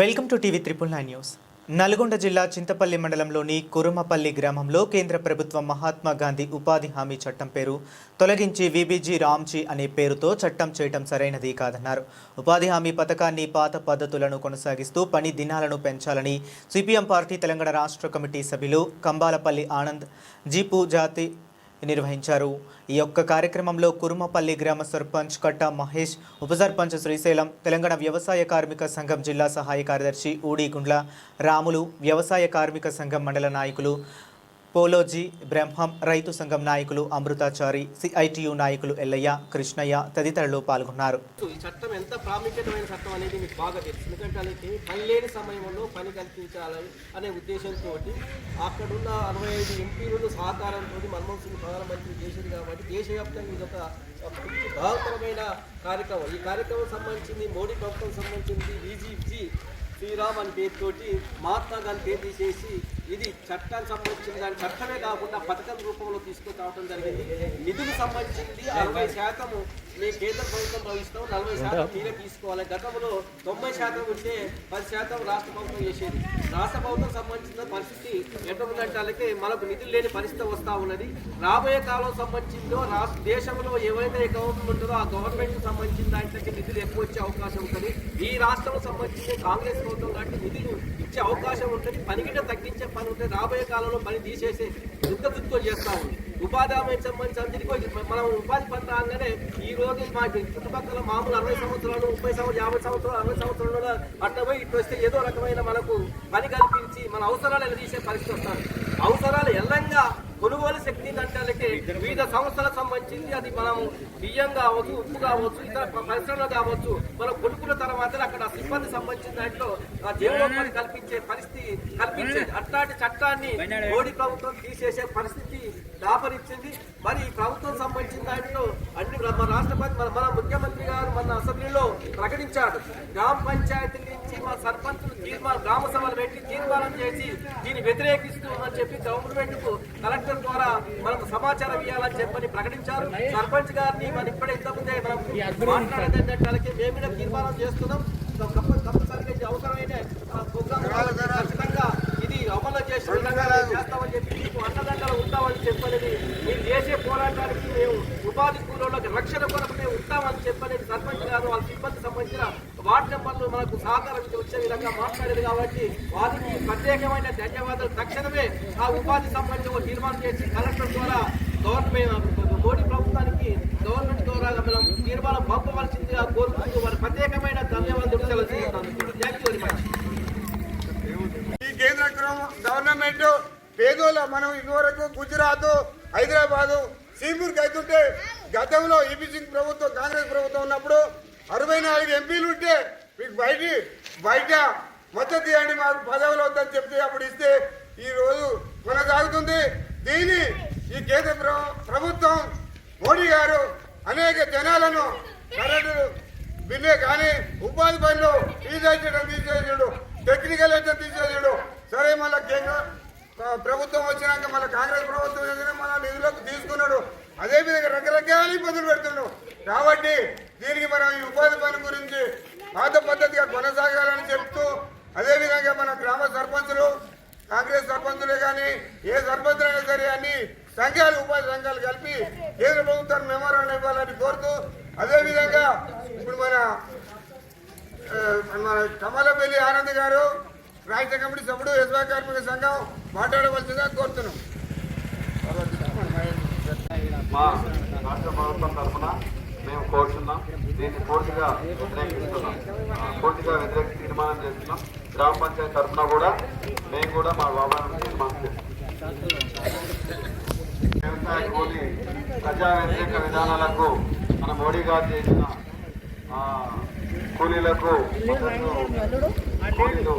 Welcome to TV triple nine news. Nalgonda జిల్లా చింతపల్లి మండలంలోని కురుమపల్లి గ్రామంలో కేంద్ర ప్రభుత్వం మహాత్మా గాంధీ ఉపాధి హామీ చట్టం పేరు తొలగించి విబీజీ రామ్జీ అనే పేరుతో చట్టం చేయటం సరైనది కాదన్నారు. ఉపాధి హామీ పథకాన్ని పాత పద్ధతులను కొనసాగిస్తూ పని దినాలను పెంచాలని సిపిఎం పార్టీ తెలంగాణ రాష్ట్ర కమిటీ సభ్యులు కంబాలపల్లి ఆనంద్ జీపు జాతి నిర్వహించారు. ఈ యొక్క కార్యక్రమంలో కురుమపల్లి గ్రామ సర్పంచ్ కట్ట మహేష్ ఉప సర్పంచ్ శ్రీశైలం తెలంగాణ వ్యవసాయ కార్మిక సంఘం జిల్లా సహాయ కార్యదర్శి ఊడి గుండ్ల రాములు వ్యవసాయ కార్మిక సంఘం మండల నాయకులు పోలోజీ బ్రహ్మం రైతు సంఘం నాయకులు అమృతాచారి సిఐటియు నాయకులు ఎల్లయ్య కృష్ణయ్య తదితరులు పాల్గొన్నారు. ఈ చట్టం ఎంత ప్రాముఖ్యమైన చట్టం అనేది మీకు బాగా తెలుసు. ఎందుకంటే వాళ్ళకి పని లేని సమయంలో పని కల్పించాలని అనే ఉద్దేశంతో అక్కడున్న అరవై ఐదు ఎంపీలు సహకారంతో మన్మోహన్ సింగ్ ప్రధానమంత్రి చేసింది కాబట్టి దేశవ్యాప్తంగా ఇది ఒక మంచి బృహత్తరమైన కార్యక్రమం. ఈ కార్యక్రమం సంబంధించింది మోడీ ప్రభుత్వం సంబంధించింది బీజీజీ శ్రీరామ్ అని పేరుతోటి మహాత్మా గాంధీ పేరు తీసేసి ఇది చట్టానికి సంబంధించిన దాని చట్టమే కాకుండా పథకం రూపంలో తీసుకొని రావడం జరిగింది. నిధులు సంబంధించింది అరవై శాతము మేము కేంద్ర ప్రభుత్వం భావిస్తాం. నలభై శాతం మీరే తీసుకోవాలి. గతంలో తొంభై శాతం ఉంటే పది శాతం రాష్ట్ర ప్రభుత్వం చేసేది. రాష్ట్ర ప్రభుత్వం సంబంధించిన పరిస్థితి ఎటువంటి వాళ్ళకి మనకు నిధులు లేని పరిస్థితి వస్తూ ఉన్నది. రాబోయే కాలం సంబంధించిందో రాష్ట్ర దేశంలో ఏవైతే గవర్నమెంట్ ఉంటుందో ఆ గవర్నమెంట్ సంబంధించిన దాంట్లోకి నిధులు ఎక్కువ వచ్చే అవకాశం ఉంటుంది. ఈ రాష్ట్రం సంబంధించి కాంగ్రెస్ ప్రభుత్వం లాంటి నిధులు ఇచ్చే అవకాశం ఉంటుంది. పనికిట తగ్గించే పని రాబోయే కాలంలో పని తీసేసి దుఃఖ దుఃఖం చేస్తా ఉంది. ఉపాధి హామీకి సంబంధించి అందరికీ మనం ఉపాధి పత్రాలనే ఈ రోజు మా చుట్టుపక్కల మామూలు అరవై సంవత్సరాలు ముప్పై సంవత్సరాలు యాభై సంవత్సరాలు అరవై సంవత్సరాలు అట్లా పోయి ఇటు వస్తే ఏదో రకమైన మనకు పని కల్పించి మన అవసరాలు తీసే పరిస్థితి వస్తారు అవసరాలు ఎల్లంగా కొనుగోలు శక్తి పరిశ్రమలకి వివిధ సంస్థలకు సంబంధించింది. అది మనం బియ్యం కావచ్చు ఉప్పు కావచ్చు ఇతర పరిశ్రమలు కావచ్చు మనం కొనుక్కున్న తర్వాత అక్కడ సిబ్బంది సంబంధించిన దాంట్లో ఆ జీవనోపాధి కల్పించే పరిస్థితి కల్పించేది అట్లాంటి చట్టాన్ని మోడీ ప్రభుత్వం తీసేసే పరిస్థితి దాపరించింది మరి ఈ ప్రభుత్వం సంబంధించిన దాంట్లో అన్ని మన రాష్ట్రపతి మన మన ముఖ్యమంత్రి గారు మన అసెంబ్లీలో ప్రకటించాడు. గ్రామ పంచాయతీ నుంచి మా సర్పంచులు తీర్మానం గ్రామ సభలు పెట్టి తీర్మానం చేసి దీన్ని వ్యతిరేకిస్తూ అని చెప్పి గవర్నమెంట్కు కలెక్టర్ ద్వారా మనకు సమాచారం ఇవ్వాలని చెప్పని ప్రకటించారు. సర్పంచ్ గారిని మనం ఇప్పుడే ఇంతకుముందే మనం మాట్లాడేది ఏంటంటే వాళ్ళకి మేము కూడా తీర్మానం చేస్తున్నాం. తప్ప- తప్పనిసరిగా అవసరమైన ఖచ్చితంగా ఇది అమలు చేసే చేస్తామని చెప్పి మీకు ఉంటామని చెప్పనేది మీరు చేసే పోరాటానికి మేము ఉపాధి కూలీలకు రక్షణ కొరకు మేము ఉంటామని చెప్పనేది సర్పంచ్ గారు వాళ్ళ సిబ్బంది సంబంధించిన వార్డు నెంబర్లు మనకు సహకారం వచ్చే విధంగా మాట్లాడేది కాబట్టి వారికి ప్రత్యేకమైన ధన్యవాదాలు. తక్షణమే ఆ ఉపాధి సంబంధించి ఒక తీర్మానం చేసి కలెక్టర్ ద్వారా గవర్నమెంట్ మోడీ ప్రభుత్వానికి గవర్నమెంట్ ద్వారా మనం తీర్మానం పంపవలసిందిగా కోరుకుంటూ వారి ప్రత్యేకమైన ధన్యవాదాలు తెలియజేస్తున్నాను థ్యాంక్ యూ వెరీ మచ్ ఈ కేంద్ర క్రమ- గవర్నమెంట్ పేదోళ్ళ మనం ఇదివరకు గుజరాత్ హైదరాబాద్ సీపూర్కి అవుతుంటే గతంలో ఈపీ సింగ్ ప్రభుత్వం కాంగ్రెస్ ప్రభుత్వం ఉన్నప్పుడు అరవై నాలుగు ఎంపీలు ఉంటే మీకు బయట బయట మద్దతు ఇవ్వండి మాకు పదవులు వద్దని చెప్తే అప్పుడు ఇస్తే ఈ రోజు కొనసాగుతుంది. దీన్ని ఈ కేంద్ర ప్రభుత్వం మోడీ గారు అనేక జనాలను కరెంటు బిల్లే కానీ ఉపాధి పనులు తీసేసాడు తీసేసాడు టెక్నికల్ అయితే తీసేసాడు సరే మళ్ళీ కేంద్ర ప్ర- ప్రభుత్వం వచ్చినాక మళ్ళీ కాంగ్రెస్ ప్రభుత్వం వచ్చినా మన నిధులకు తీసుకున్నాడు. అదేవిధంగా రకరకాల ఇబ్బందులు పెడుతున్నాడు. కాబట్టి దీనికి మనం ఈ ఉపాధి పని గురించి పాత పద్ధతిగా కొనసాగాలని చెప్తూ అదేవిధంగా మన గ్రామ సర్పంచులు కాంగ్రెస్ సర్పంచులే కానీ ఏ సర్పంచులైనా అయినా సరే అన్ని సంఘాలు ఉపాధి సంఘాలు కలిపి కేంద్ర ప్రభుత్వాన్ని మెమోరాండం ఇవ్వాలని కోరుతూ అదేవిధంగా ఇప్పుడు మన మన కమలపల్లి ఆనంద్ గారు రాష్ట్ర కమిటీ సభ్యుడు ఎస్వా కార్మిక సంఘం మాట్లాడవలసిందిగా కోరుతున్నాం. మా రాష్ట్ర ప్రభుత్వం తరఫున మేము కోరుతున్నాం దీన్ని పూర్తిగా వ్యతిరేకిస్తున్నాం. పూర్తిగా వ్యతిరేక తీర్మానం చేస్తున్నాం. గ్రామ పంచాయతీ తరఫున కూడా మేము కూడా మా బాబాను తీర్మానం చేస్తున్నాం. వ్యవసాయ కూలి ప్రజా వ్యతిరేక విధానాలకు మన మోడీ గారు చేసిన ఆ, కూలీలకు కూలీలు